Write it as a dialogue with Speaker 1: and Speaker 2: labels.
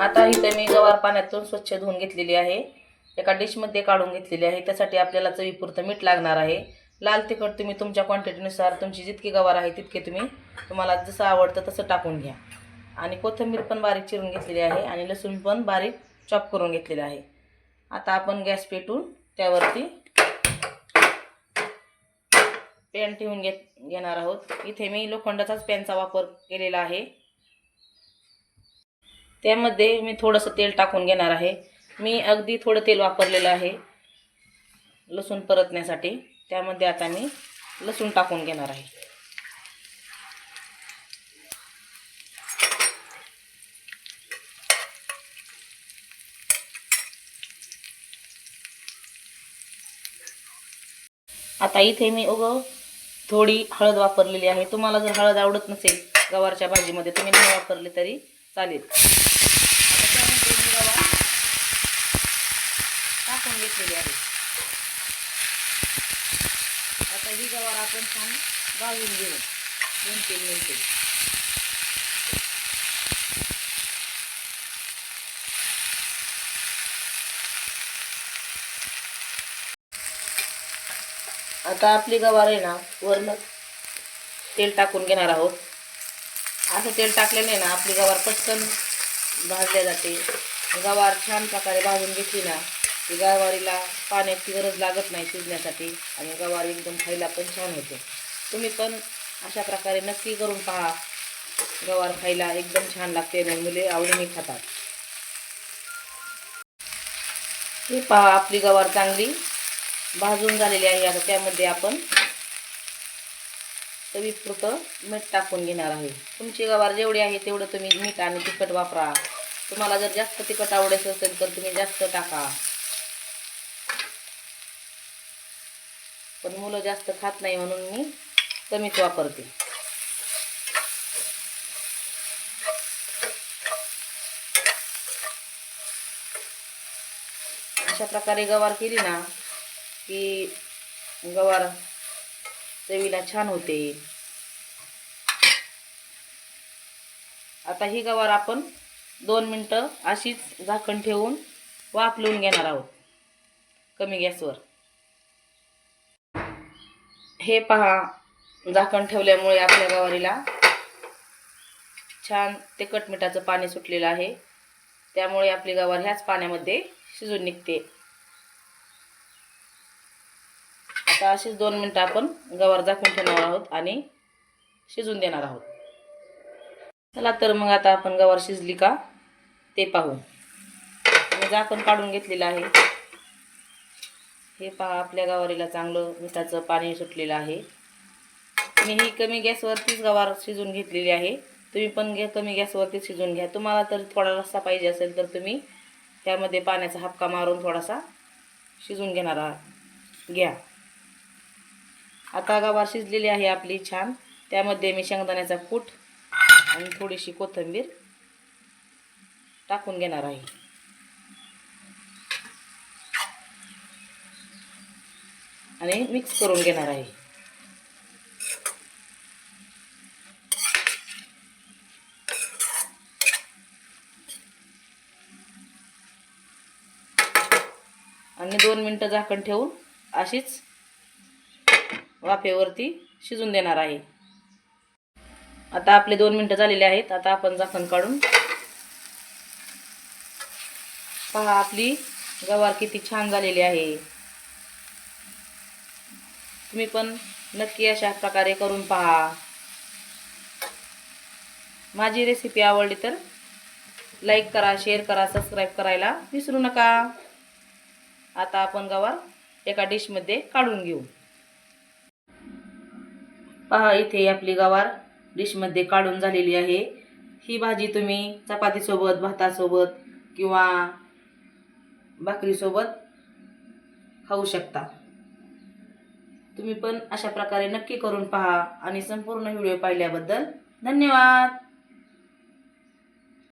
Speaker 1: आता इथे मी गवार पाण्यातून स्वच्छ धुवून घेतलेली आहे. एका डिशमध्ये काढून घेतलेली आहे. त्यासाठी आपल्याला चवीपुरतं मीठ लागणार आहे. लाल तिखट तुम्ही तुमच्या क्वांटिटीनुसार तुमची जितकी गवार आहे तितके तुम्ही तुम्हाला जसं आवडतं तसं टाकून घ्या. आणि कोथिंबीर पण बारीक चिरून घेतलेली आहे आणि लसूण पण बारीक चॉप करून घेतलेलं आहे. आता आपण गॅस पेटून त्यावरती पॅन ठेवून घेत घेणार आहोत. इथे मी लोखंडाचाच पॅनचा वापर केलेला आहे. त्यामध्ये मी थोडंसं तेल टाकून घेणार आहे. मी अगदी थोडं तेल वापरलेलं आहे. लसूण परतण्यासाठी. त्यामध्ये आता मी लसूण टाकून घेणार आहे. आता इथे मी उग थोडी हळद वापरलेली आहे. तुम्हाला जर हळद आवडत नसेल गवारच्या भाजीमध्ये तुम्ही नाही वापरली तरी चालेल. त्यामध्ये मी रवा टाकून घेतलेली आहे. आता ही गवार आपण छान भाजून घेऊ. दोन तीन मिनिटे. आता आपली गवार आहे ना वरनं तेल टाकून घेणार आहोत. असं तेल टाकल्याने ना आपली गवार पटकन भाजल्या जाते. गवार छान प्रकारे भाजून घेतली ना की गवारीला पाण्याची गरज लागत नाही शिजण्यासाठी आणि गवार एकदम खायला पण छान होते. तुम्ही पण अशा प्रकारे नक्की करून पहा. गवार खायला एकदम छान लागते आणि मुले आवडीने खातात. हे पहा आपली गवार चांगली भाजून झालेली आहे. आता त्यामध्ये आपण चवीपुरतं मीठ टाकून घेणार आहे. तुमची गवार जेवढी आहे तेवढं तुम्ही मीठ आणि तिखट वापरा. तुम्हाला जर जास्त तिखट आवडायचं असेल तर तुम्ही जास्त टाका. पण मुलं जास्त खात नाही म्हणून मी कमीच वापरते. अशा प्रकारे गवार केली ना की गवार चवीला छान होते. आता ही गवार आपण दोन मिनटं अशीच झाकण ठेवून वाफ लिहून घेणार आहोत. कमी गॅसवर. हे पहा झाकण ठेवल्यामुळे आपल्या गवारीला छान तिखट मिठाचं पाणी सुटलेलं आहे. त्यामुळे आपली गवार ह्याच पाण्यामध्ये शिजून निघते. आता अशीच दोन मिनटं आपण गवार झाकून ठेवणार आहोत आणि शिजून देणार आहोत. चला तर मग आता आपण गवार शिजली का ते पाहू. मी झाकण काढून घेतलेलं आहे. हे पहा आपल्या गवारीला चांगलं मिठाचं पाणी सुटलेलं आहे. मी ही कमी गॅसवरतीच गवार शिजून घेतलेली आहे. तुम्ही पण घ्या कमी गॅसवरती शिजून घ्या. तुम्हाला तर थोडा रस्सा पाहिजे असेल तर तुम्ही त्यामध्ये पाण्याचा हापका मारून थोडासा शिजून घेणार आहात घ्या. आता गवार शिजलेली आहे आपली छान. त्यामध्ये मी शेंगदाण्याचा कूट आणि थोडीशी कोथिंबीर टाकून घेणार आहे. आणि मिक्स करून घेणार आहे. आणि दोन मिनटं झाकण ठेवून अशीच वाफेवरती शिजून देणार आहे. आता आपले दोन मिनटं झालेले आहेत. आता आपण झाकण काढून पहा आपली गवार किती छान झालेली आहे. तुम्ही पण नक्की अशा प्रकारे करून पहा. माझी रेसिपी आवडली तर लाईक करा शेअर करा सबस्क्राईब करायला विसरू नका. आता आपण गवार एका डिशमध्ये काढून घेऊ. पहा इथे आपली गवार डिशमध्ये काढून झालेली आहे. ही भाजी तुम्ही चपातीसोबत भातासोबत किंवा भाकरीसोबत खाऊ शकता. तुम्ही पण अशा प्रकारे नक्की करून पहा आणि संपूर्ण व्हिडिओ पाहिल्याबद्दल धन्यवाद.